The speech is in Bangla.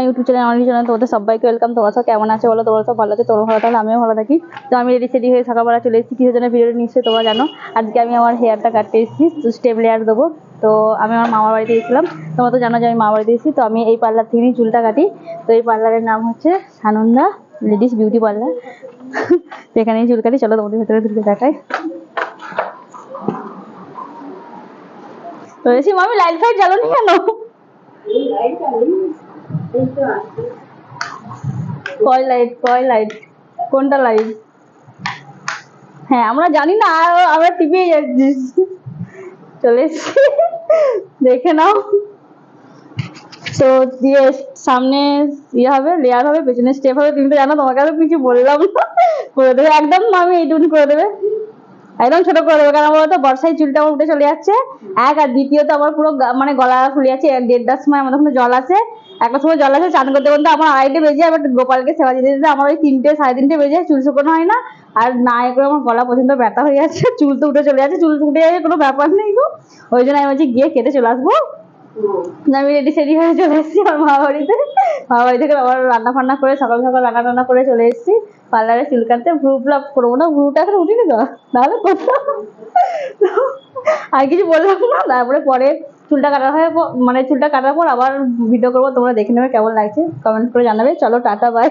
ইউটিউব চ্যানেল আমার চ্যানেল তোমাদের সবাইকে ওয়েলকাম তোমরা সব কেমন আছে বলো? তোমরা সব ভালো আছে? তোমরা ভালো থাকলে আমিও ভালো থাকি। তো আমি রেডি সেডি হয়ে সকালবেলা চলে এসেছি। কিসের জন্য ভিডিওটা নিশ্চয়ই তোমরা জানো? আজকে আমি আমার হেয়ারটা কাটতে এসেছি, তো স্টেপ লেয়ার দেবো। তো আমি আমার মামার বাড়িতে গেছিলাম তোমরা তো জানো যে আমি মামার বাড়িতে এসেছি তো আমি এই পার্লার থেকেই চুলটা কাটি। তো এই পার্লারের নাম হচ্ছে সানন্দা লেডিস বিউটি পার্লার এখানেই চুল কাটি। চলো তোমাদের ভেতরে ঢুকে দেখাই। তো এসে মামি লাইট ফাইট জ্বালানি কেন? কয় লাইট কয় লাইট কোনটা লাইট হ্যাঁ আমরা জানি না আমরা টিপে যাচ্ছি। চলে এসছি। দেখে নাও। তো দিয়ে সামনে ইয়ে হবে লেয়ার হবে, পেছনে স্টেপ হবে। তুমি তো জানো, তোমাকে আর কিছু বললাম করে দেবে। একদম আমি এইটুকুনি করে দেবে। একদম ছোট করে দেবে কারণ বলতো বর্ষায় চুলটা আমার উঠে চলে যাচ্ছে। এক আর দ্বিতীয়ত আমার পুরো মানে গলা ফুলে যাচ্ছে দেড়টার সময় আমাদের ওখানে জল আছে একটা সময় জল আছে চান করতে করতে আমার আড়াইটে বেজে যায় বাট গোপালকে সেবা দিতে দিতে আমার ওই তিনটে সাড়ে তিনটে বেজে যায় চুল শুকনো হয় না। আর না এ করে আমার গলা পর্যন্ত ব্যথা হয়ে যাচ্ছে চুল তো উঠে চলে যাচ্ছে চুল উঠে যাচ্ছে কোনো ব্যাপার নেই তো ওই জন্য আমি বলছি গিয়ে কেটে চলে আসব। আমি রেডি সেডি হয়ে চলে এসেছি আমার মা বাড়িতে। মা বাড়ি থেকে আবার রান্না ফান্না করে সকাল সকাল রান্না টান্না করে চলে এসেছি। পার্লারে চুল কাটতে ভ্রু প্লাক করব না ভ্রুটা এখন উঠিনি তো, নাহলে করতাম আর কিছু বললাম না, তারপরে পরে চুলটা কাটার হয়ে মানে চুলটা কাটার পর আবার ভিডিও করব, তোমরা দেখে নেবে কেমন লাগছে কমেন্ট করে জানাবে, চলো, টাটা বাই